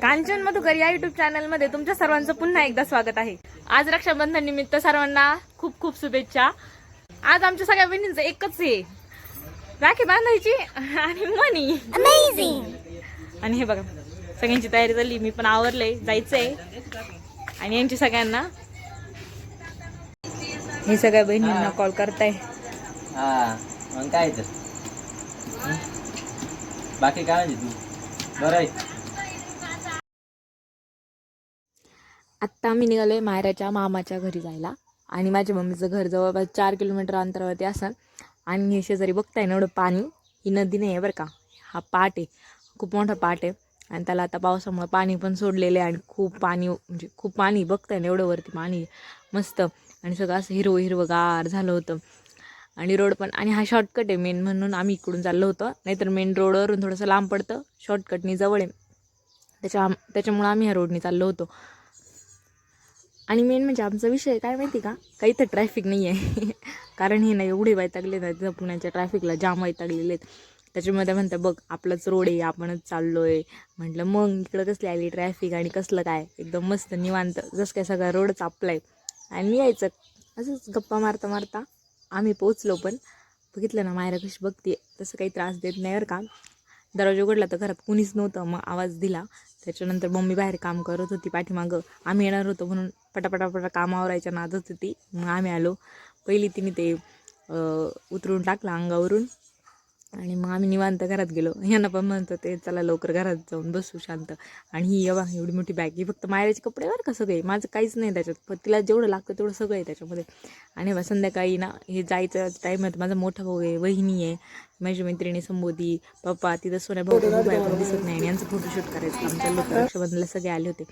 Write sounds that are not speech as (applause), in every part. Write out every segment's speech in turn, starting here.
कांचन मधुकर या युट्यूब चॅनलमध्ये तुमच्या सर्वांचं पुन्हा एकदा स्वागत आहे. आज रक्षाबंधन निमित्त सर्वांना खूप खूप शुभेच्छा. आज आमच्या सगळ्या बहिणींचं एकच आहे राखी बांधायची आणि मनी. आणि हे बघा सगळ्यांची तयारी झाली मी पण आवरले जायचंय. आणि यांची सगळ्यांना हे सगळ्या बहिणींना कॉल करताय. हा मग काय तर? बाकी काय म्हणते तू? बरं आहे. आत्ता मी निघालो आहे मायराच्या मामाच्या घरी जायला. आणि माझ्या मम्मीचं घर जवळपास चार किलोमीटर अंतरावरती असेल. आणि हे शेजारी बघताय ना एवढं पाणी? ही नदी नाही आहे बरं का. हा पाट आहे. खूप मोठा पाट आहे. आणि त्याला आता पावसामुळे पाणी पण सोडलेलं आहे. आणि खूप पाणी म्हणजे खूप पाणी बघताय ना एवढं वरती पाणी मस्त. आणि सगळं असं हिरवं हिरवंगार झालं होतं. आणि रोड पण आणि हा शॉर्टकट आहे मेन म्हणून आम्ही इकडून चाललो होतो. नाहीतर मेन रोडवरून थोडंसं लांब पडतं. शॉर्टकटनी जवळ आहे. त्याच्या त्याच्यामुळं आम्ही ह्या रोडनी चाललो होतो. आणि मेन म्हणजे आमचा विषय काय माहिती का? काही तर ट्रॅफिक नाही आहे कारण हे नाही एवढे वैतागले नाही पुण्याच्या ट्रॅफिकला जाम वैतागलेले आहेत. त्याच्यामध्ये म्हणतात बघ आपलाच रोड आहे आपणच चाललो आहे म्हटलं मग इकडं कसली आली ट्रॅफिक आणि कसलं काय? एकदम मस्त निवांत जसं काय सगळा रोडच आपला आहे आणि यायचं असंच गप्पा मारता मारता आम्ही पोचलो पण. बघितलं ना मायरा कशी बघते तसं काही त्रास देत नाही बरं का. दरवाजा उघडला तर घरात कुणीच नव्हतं. मग आवाज दिला. त्याच्यानंतर मम्मी बाहेर काम करत होती पाठीमागं. आम्ही येणार होतो म्हणून पटापटापटा काम आवरायच्या नादत होती. मग आम्ही आलो. पहिली तिने ते उतरून टाकलं अंगावरून. आणि मग आम्ही निवांत घरात गेलो. यांना पण म्हणतो ते चला लवकर घरात जाऊन बसू शांत. आणि ही एव्हा एवढी मोठी बॅग ही फक्त मायराचे कपडे बरं का सगळे. माझं काहीच नाही त्याच्यात. पण तिला जेवढं लागतं तेवढं सगळं आहे त्याच्यामध्ये. आणि बा संध्याकाळी ना हे जायचं टाईम आहे माझा मोठा भाऊ आहे वहिनी आहे माझी मैत्रिणी संबोधी पप्पा तिथं सोन्या भाऊ पण पण दिसत नाही. आणि यांचं फोटोशूट करायचं आमच्या लोक रक्षाबंधनला सगळे आले होते.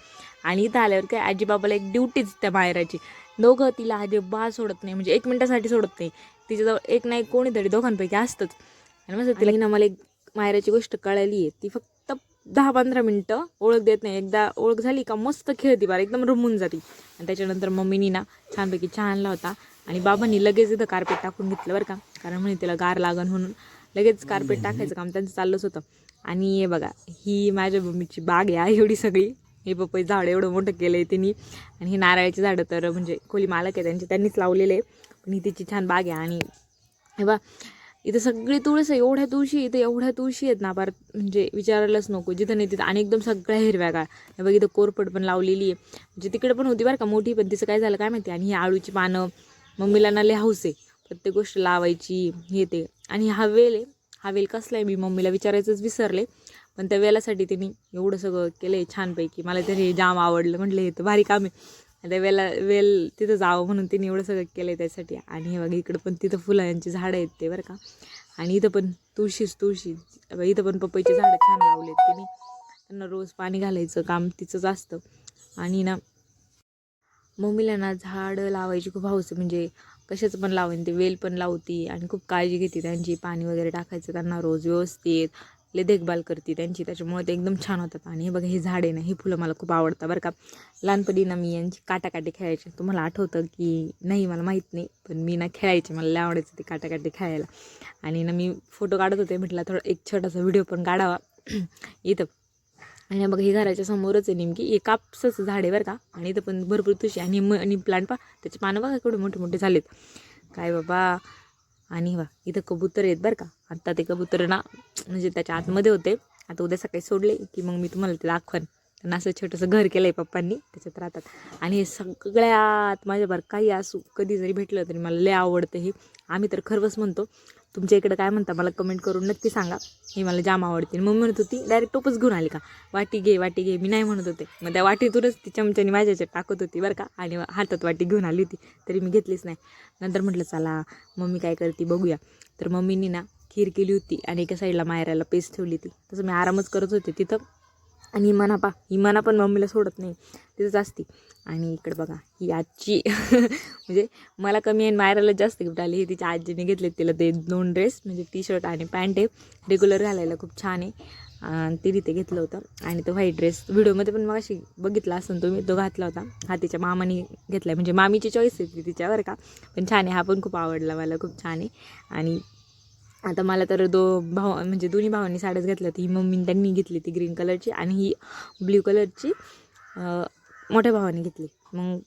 आणि इथं आल्यावर काय आजी बाबाला एक ड्युटीच त्या मायराची. दोघं तिला आधी बा सोडत नाही. म्हणजे एक मिनिटासाठी सोडत नाही. तिच्याजवळ एक नाही कोणीतरी दोघांपैकी असतंच. मग तिला ना मला एक मायराची गोष्ट कळाली आहे. ती फक्त दहा पंधरा मिनटं ओळख देत नाही. एकदा ओळख झाली का मस्त खेळती बार एकदम रमून जाती. आणि त्याच्यानंतर मम्मीनी ना छानपैकी चहा आणला होता. आणि बाबांनी लगेच इथं कार्पेट टाकून घेतलं बरं का. कारण म्हणे तिला गार लागन म्हणून लगेच कार्पेट टाकायचं काम त्यांचं चाललंच होतं. आणि हे बघा ही माझ्या मम्मीची बाग आहे एवढी सगळी. हे पपई झाड एवढं मोठं केलं आहे त्यांनी आणि ही नारळाची झाडं तर म्हणजे खोली मालक आहे त्यांचे त्यांनीच लावलेले आहे. पण ही तिची छान बाग आहे. आणि हे बा इथं सगळी तुळस आहे एवढ्या तुळशी इथं एवढ्या तुळशी आहेत ना परत म्हणजे विचारायलाच नको. जिथं नाही तिथं. आणि एकदम सगळ्या हिरव्यागाळ हे बघ इथं कोरपड पण लावलेली आहे. म्हणजे तिकडे पण होती बरं का मोठी पण तिचं काय झालं काय माहिती? आणि ही आळूची पानं मम्मीला ना लय आहे. प्रत्येक गोष्ट लावायची हे ते. आणि हा वेल आहे. हा वेल कसला आहे मी मम्मीला विचारायचंच विसरले. पण त्या वेलासाठी त्यांनी एवढं सगळं केलं आहे छानपैकी. मला तरी हे जाम आवडलं. म्हटलं हे तर भारी काम आहे. आता वेला वेल तिथं जावं म्हणून तिने एवढं सगळं केलं आहे त्यासाठी. आणि हे बघा इकडं पण तिथं फुलांची झाडं आहेत ते बरं का. आणि इथं पण तुळशीच तुळशी इथं पण पपईची झाडं छान लावलेत तिने. त्यांना रोज पाणी घालायचं काम तिचंच असतं. आणि ना मम्मीला ना झाडं लावायची खूप हौस म्हणजे कशाचं पण लावेन ते वेल पण लावती आणि खूप काळजी घेते त्यांची. पाणी वगैरे टाकायचं त्यांना रोज व्यवस्थित. लय देखभाल करते त्यांची त्याच्यामुळे ते एकदम छान होतात. आणि हे बघा हे झाड आहे ना हे फुलं मला खूप आवडतात बरं का. लहानपणी ना मी यांची काटाकाटी खेळायचे. तुम्हाला आठवतं की नाही मला माहीत नाही पण मी ना खेळायचे. मला लय आवडायचं ते काटाकाटी खेळायला. आणि ना मी फोटो काढत होते म्हटलं थोडा एक छोटासा व्हिडिओ पण काढावा. (clears throat) इथं. आणि बघा हे घराच्या समोरच आहे नेमकी. एक कापसाचं झाड आहे बरं का. आणि इथं पण भरपूर तुशी आणि मनी प्लांट पा त्याचे पानं बघा केवढे मोठे मोठे झालेत. काय बाबा आणि वा इथं कबूतर आहेत बरं का. आत्ता ते कबूतर ना म्हणजे त्याच्या आतमध्ये होते. आता उद्या सकाळी सोडले की मग मी तुम्हाला ते दाखवन. त्यांना असं छोटंसं घर केलं आहे पप्पांनी त्याच्यात राहतात. आणि हे सगळ्यात माझ्यावर काही असू कधी जरी भेटलं तरी मला लय आवडतं हे. आम्ही तर खरंच म्हणतो तुमच्या इकडं काय म्हणता मला कमेंट करून नक्की सांगा. हे मला जाम आवडते. मम्मी म्हणत होती डायरेक्ट टोपच घेऊन आली का? वाटी घे वाटी घे मी नाही म्हणत होते. मग त्या वाटीतूनच ती चमच्याने माझ्याच्यात टाकत होती बरं का. आणि हातात वाटी घेऊन आली होती तरी मी घेतलीच नाही. नंतर म्हटलं चला मम्मी काय करते बघूया. तर मम्मीनी ना खीर केली होती आणि एका साईडला मायराला पेस्ट ठेवली होती. तसं मी आरामच करत होते तिथं. आणि इमाना पा इमाना पण मम्मीला सोडत नाही. तिथंच असती. आणि इकडे बघा ही आजची (laughs) म्हणजे मला कमी आहे मायराला जास्त गिफ्ट आली. ही तिच्या आजीने घेतले तिला ते दोन ड्रेस म्हणजे टी शर्ट आणि पॅन्ट आहे. रेग्युलर घालायला खूप छान आहे. आणि ते तिथे घेतलं होतं. आणि तो व्हाईट ड्रेस व्हिडिओमध्ये पण मग अशी बघितला असेल तुम्ही तो घातला होता. हा तिच्या मामाने घेतला म्हणजे मामीची चॉईस आहे ती तिच्यावर का. पण छान आहे. हा पण खूप आवडला मला. खूप छान आहे. आणि आता मला तर दो भाव म्हणजे दोन्ही भावांनी साड्याच घेतल्या ही मम्मीने त्यांनी घेतली ती ग्रीन कलरची आणि ही ब्ल्यू कलरची मोठ्या भावाने घेतली. मग